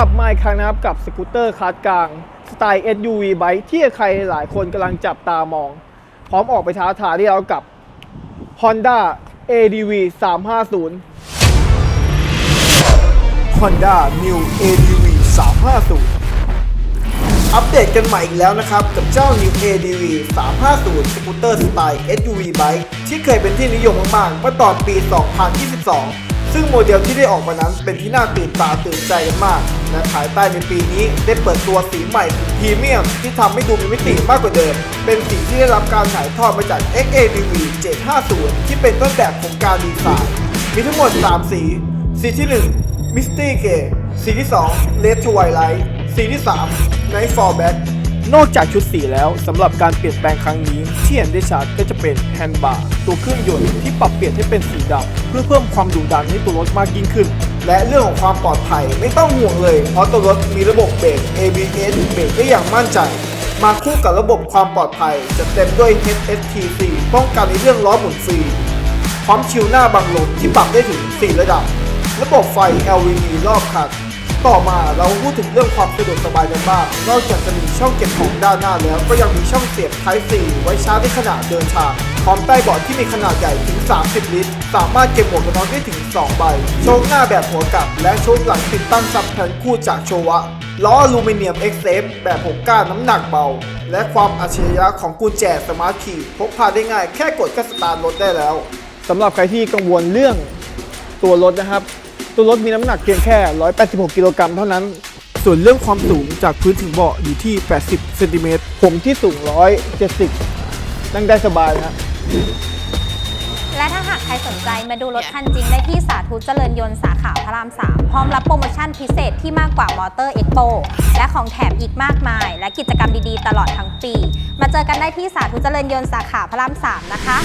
ลับมาอีกครั้งนะครับกับสกูตเตอร์คาร์ดกลาง สไตล์ SUV ไบค์ที่ใครหลายคนกำลังจับตามอง พร้อมออกไปท้าทายที่เรากับ Honda ADV 350 Honda New ADV 350 อัปเดตกันใหม่อีกแล้วนะครับ กับเจ้า New ADV 350 สกูตเตอร์สไตล์ SUV Bike ที่เคยเป็นที่นิยมมากๆเมื่อตอนปี 2022 ซึ่งโมเดลที่ได้ออกมานั้นเป็นที่น่าตื่นตาตื่นใจกันมาก และภายใต้ในปีนี้ได้เปิดตัวสีใหม่พรีเมียมที่ทำให้ดูมีมิติมากกว่าเดิม เป็นสีที่ได้รับการถ่ายทอดมาจาก XADV 750 ที่เป็นต้นแบบของการดีไซน์มีทั้งหมด 3 สี สีที่ 1 Misty Grey สีที่ 2 Red Twilight สีที่ 3 Nightfall Back นอกจากชุดสีแล้วสำหรับการเปลี่ยนแปลงครั้งนี้ที่เห็นได้ชัดก็จะเป็นแฮนด์บาร์ตัวเครื่องยนต์ที่ปรับเปลี่ยนให้เป็นสีดำเพื่อเพิ่มความดุดันให้ตัวรถมากยิ่งขึ้น และเรื่องของความปลอดภัยไม่ต้องห่วงเลย เพราะตัวรถมีระบบเบรก ABS เบรกได้อย่างมั่นใจ มาคู่กับระบบความปลอดภัย จะเต็มด้วย HSTC ป้องกันในเรื่องล้อหมุนฟรีพร้อมชิวหน้าบังลมที่ปรับได้ถึง 4 ระดับ ระบบไฟ LED รอบคัน ต่อมาเราพูดถึงเรื่องความสะดวกสบายกันบ้าง นอกจากจะมีช่องเก็บของด้านหน้าแล้ว ก็ยังมีช่องเสียบ Type C ไว้ชาร์จในขณะเดินทางพร้อมใต้เบาะที่มีขนาดใหญ่ถึง 30 ลิตร สามารถเก็บหมวกกันน็อกได้ถึง 2 ใบ โชคหน้าแบบหัวกลับ และโชคหลังติดตั้งซับแผนคู่จากโชวะ ล้ออลูมิเนียม X s a f e แบบ6ก้านน้ำหนักเบา และความอัจฉริยะของกุญแจสมาร์ทคีย์พกพาได้ง่ายแค่กดก็สตาร์ทรถได้แล้วสำหรับใครที่กังวลเรื่องตัวรถนะครับ ตัวรถมีน้ำหนักเพียงแค่ 186 กิโลกรัมเท่านั้น ส่วนเรื่องความสูงจากพื้นถึงเบาะอยู่ที่ 80 เซนติเมตร ผมที่สูง 170 นั่งได้สบายนะและถ้าหากใครสนใจมาดูรถคันจริงได้ที่สาธุเจริญยนต์สาขาพระราม 3 พร้อมรับโปรโมชั่นพิเศษที่มากกว่ามอเตอร์เอ็กโปและของแถมอีกมากมาย และกิจกรรมดีๆ ตลอดทั้งปี มาเจอกันได้ที่สาธุเจริญยนต์สาขาพระราม 3 นะคะ